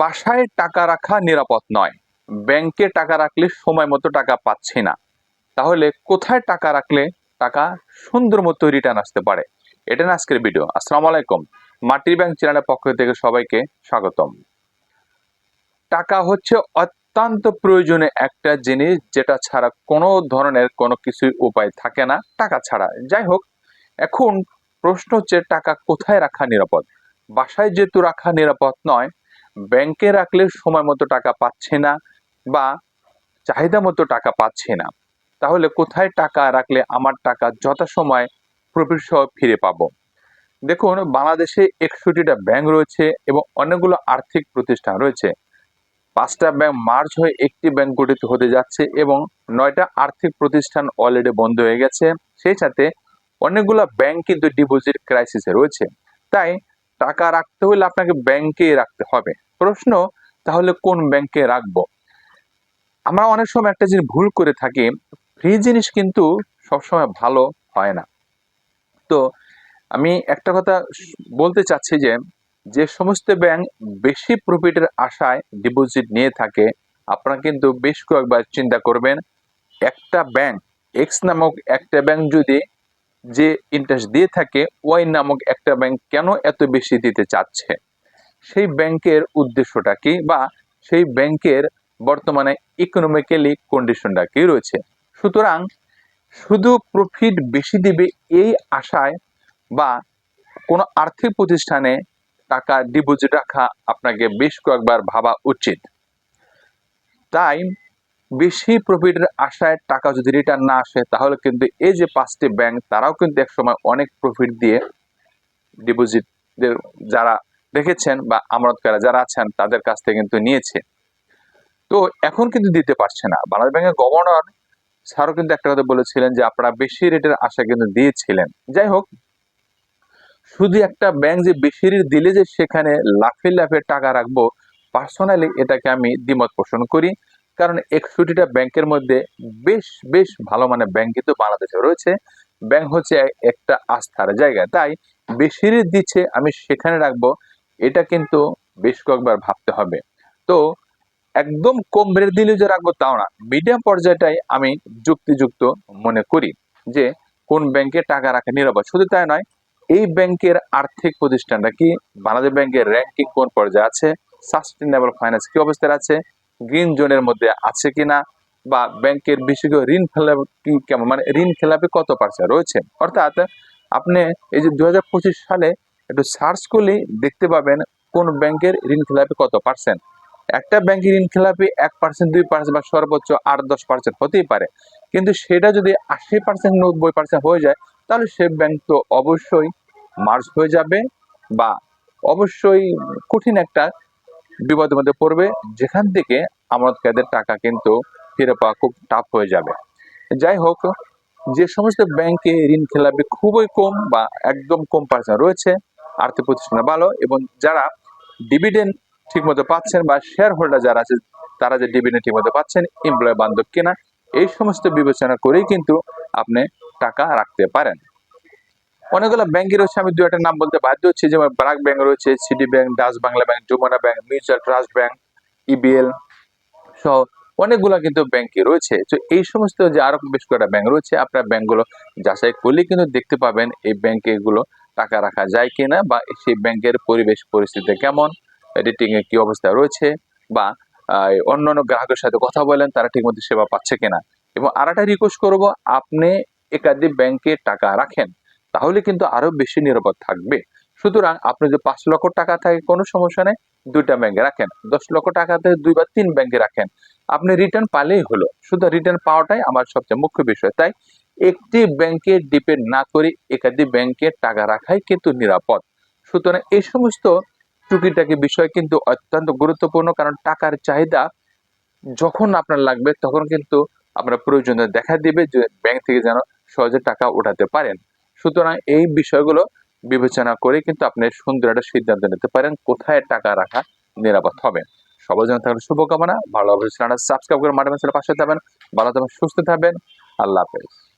বাসায় টাকা রাখা নিরাপদ নয়। ব্যাংকে টাকা রাখলে সময় মতো টাকা পাচ্ছি না। তাহলে কোথায় টাকা রাখলে টাকা সুন্দর মতো রিটার্ন আসতে পারে? এটা না আজকের ভিডিও আসসালামু আলাইকুম। মাটির ব্যাংক চ্যানেলের পক্ষ থেকে সবাইকে স্বাগতম। টাকা হচ্ছে অত্যন্ত প্রয়োজনীয় একটা জিনিস যেটা ছাড়া কোনো ধরনের কোনো কিছুই উপায় থাকে না, টাকা ছাড়া। যাই হোক, এখন প্রশ্ন হচ্ছে টাকা কোথায় রাখা নিরাপদ? বাসায় যেহেতু রাখা নিরাপদ নয় ব্যাংকে রাখলে সময় মতো টাকা পাচ্ছে না বা চাহিদা মতো টাকা পাচ্ছে না। তাহলে কোথায় টাকা রাখলে আমার টাকা যথাসময় প্রফিট সহ ফিরে পাব? দেখুন, বাংলাদেশে একষট্টিটা ব্যাংক রয়েছে এবং অনেকগুলো আর্থিক প্রতিষ্ঠান রয়েছে। পাঁচটা ব্যাংক মার্চ হয়ে একটি ব্যাংক গঠিত হতে যাচ্ছে এবং নয়টা আর্থিক প্রতিষ্ঠান অলরেডি বন্ধ হয়ে গেছে। সেই সাথে অনেকগুলো ব্যাংক কিন্তু ডিপোজিট ক্রাইসিসে রয়েছে। তাই টাকা রাখতে হলে আপনাকে ব্যাংকে রাখতে হবে। প্রশ্ন, তাহলে কোন ব্যাংকে রাখব? আমরা অনেক সময় একটা জিনিস ভুল করে থাকি ফ্রি জিনিস কিন্তু সবসময় ভালো হয় না। তো, আমি একটা কথা বলতে চাচ্ছি যে যে সমস্ত ব্যাংক বেশি প্রফিটের আশায় ডিপোজিট নিয়ে থাকে, আপনারা কিন্তু বেশ কয়েকবার চিন্তা করবেন, একটা ব্যাংক এক্স নামক একটা ব্যাংক যদি যে ইন্টারেস্ট দিয়ে থাকে, ওয়াই নামক একটা ব্যাংক কেন এত বেশি দিতে চাচ্ছে? সেই ব্যাংকের উদ্দেশ্যটা কি বা সেই ব্যাংকের বর্তমানে ইকোনমিক্যালি কন্ডিশনটা কি রয়েছে? সুতরাং শুধু প্রফিট বেশি দিবে এই আশায় বা কোনো আর্থিক প্রতিষ্ঠানে টাকা ডিপোজিট রাখা আপনাকে বেশ কয়েকবার ভাবা উচিত। তাই বেশি প্রফিটের আশায় টাকা যদি রিটার্ন না আসে, তাহলে কিন্তু এই যে পাঁচটি ব্যাংক তারাও কিন্তু একসময় অনেক প্রফিট দিয়ে ডিপোজিটদের যারা রেখেছেন বা আমানতকারী যারা আছেন, তাদের কাছ থেকে কিন্তু নিয়েছে। তো এখন কিন্তু দিতে পারছে না। বাংলাদেশ ব্যাংকের গভর্নর স্যারও কিন্তু একটা কথা বলেছিলেন যে, আপনারা বেশি রেটের আশা কিন্তু দিয়েছিলেন। যাই হোক, শুধু একটা ব্যাংক যে বেশি রেট দিলে যে সেখানে লাফে লাফে টাকা রাখব পার্সোনালি এটাকে আমি দ্বিমত পোষণ করি। কারণ একষট্টিটা ব্যাংকের মধ্যে বেশ বেশ ভালো মানে ব্যাংক কিন্তু বাংলাদেশে রয়েছে। ব্যাংক হচ্ছে একটা আস্থার জায়গা। তাই বেশি দিচ্ছে আমি সেখানে রাখব, এটা কিন্তু বেশ কয়েকবার ভাবতে হবে। তো একদম কম রেট দিলে যে রাখব তাও না। মিডিয়াম পর্যায়টাই আমি যুক্তিযুক্ত মনে করি যে কোন ব্যাংকে টাকা রাখা নিরাপদ। শুধু তাই নয়, এই ব্যাংকের আর্থিক প্রতিষ্ঠানটা কি? বাংলাদেশ ব্যাংকের র্যাঙ্কিং কোন পর্যায়ে আছে? সাস্টেনেবল ফাইন্যান্স কি অবস্থায় আছে? গ্রিন জোনের মধ্যে আছে কিনা বা ব্যাংকের বিশেষ ঋণ খেলাপি কেমন? মানে ঋণ খেলাপি কত পার্সেন্ট রয়েছে? অর্থাৎ আপনি এই যে দু হাজার পঁচিশ সালে একটু সার্চ করলেই দেখতে পাবেন কোন ব্যাংকের ঋণ খেলাপি কত পার্সেন্ট। একটা ব্যাংকের ঋণ খেলাপি এক পার্সেন্ট, দুই পার্সেন্ট বা সর্বোচ্চ আট, দশ পার্সেন্ট হতেই পারে। কিন্তু সেটা যদি আশি পার্সেন্ট, নব্বই পার্সেন্ট হয়ে যায়, তাহলে সে ব্যাংক তো অবশ্যই মার্জ হয়ে যাবে বা অবশ্যই কঠিন একটা বিপদের মধ্যে পড়বে, যেখান থেকে আমানতকারীদের টাকা কিন্তু ফিরে পাওয়া খুব টাফ হয়ে যাবে। যাই হোক, যে সমস্ত ব্যাংকে ঋণ খেলাপি খুবই কম বা একদম কম পার্সেন্ট রয়েছে, আর্থিক প্রতিষ্ঠান ভালো এবং যারা ডিভিডেন্ড ঠিকমতো পাচ্ছেন বা শেয়ার হোল্ডার যারা আছে, তারা যে ডিভিডেন্ড ঠিকমতো পাচ্ছেন এমপ্লয় বান্ধব কিনা, এই সমস্ত বিবেচনা করেই কিন্তু আপনি টাকা রাখতে পারেন। অনেকগুলো ব্যাংকই রয়েছে, আমি দু একটা নাম বলতে বাধ্য হচ্ছি, যেমন ব্রাক ব্যাংক রয়েছে, City Bank, Dutch Bangla Bank, Jamuna Bank, Mutual Trust Bank, EBL, সহ অনেকগুলো কিন্তু ব্যাংকই রয়েছে। তো এই সমস্ত যে আরও বেশ কয়েকটা ব্যাংক রয়েছে, আপনার ব্যাংকগুলো যাচাই করলে কিন্তু দেখতে পাবেন এই ব্যাংকে গুলো টাকা রাখা যায় কিনা বা সেই ব্যাংকের পরিবেশ পরিস্থিতি কেমন রেটিং এর কি অবস্থা রয়েছে বা অন্যান্য গ্রাহকের সাথে কথা বলেন, তারা ঠিকমতো সেবা পাচ্ছে কিনা। এবং আর একটা রিকোয়েস্ট করব, আপনি একাধিক ব্যাংকে টাকা রাখেন তাহলে কিন্তু আরও বেশি নিরাপদ থাকবে। সুতরাং আপনি যদি পাঁচ লক্ষ টাকা থাকে, কোনো সমস্যা নেই, দুইটা ব্যাংকে রাখেন। দশ লক্ষ টাকা থেকে দুই বা তিন ব্যাংকে রাখেন। আপনি রিটার্ন পালেই হলো। শুধু রিটার্ন পাওয়াটাই আমার সবচেয়ে মুখ্য বিষয়। তাই একটি ব্যাংকে ডিপেন্ড না করে একাধিক ব্যাংকে টাকা রাখাই কিন্তু নিরাপদ। সুতরাং এই সমস্ত টুকিটাকি বিষয় কিন্তু অত্যন্ত গুরুত্বপূর্ণ, কারণ টাকার চাহিদা যখন আপনার লাগবে, তখন কিন্তু আপনার প্রয়োজনে দেখা দিবে যে ব্যাংক থেকে যেন সহজে টাকা উঠাতে পারেন। সুতরাং এই বিষয়গুলো বিবেচনা করে কিন্তু আপনি সুন্দর একটা সিদ্ধান্ত নিতে পারেন, কোথায় টাকা রাখা নিরাপদ হবে। সবাই জন্য থাকলে শুভকামনা। ভালোভাবে সাবস্ক্রাইব করে মাঠে পাশে থাকবেন। ভালো থাকবেন, সুস্থ থাকবেন। আল্লাহ হাফেজ।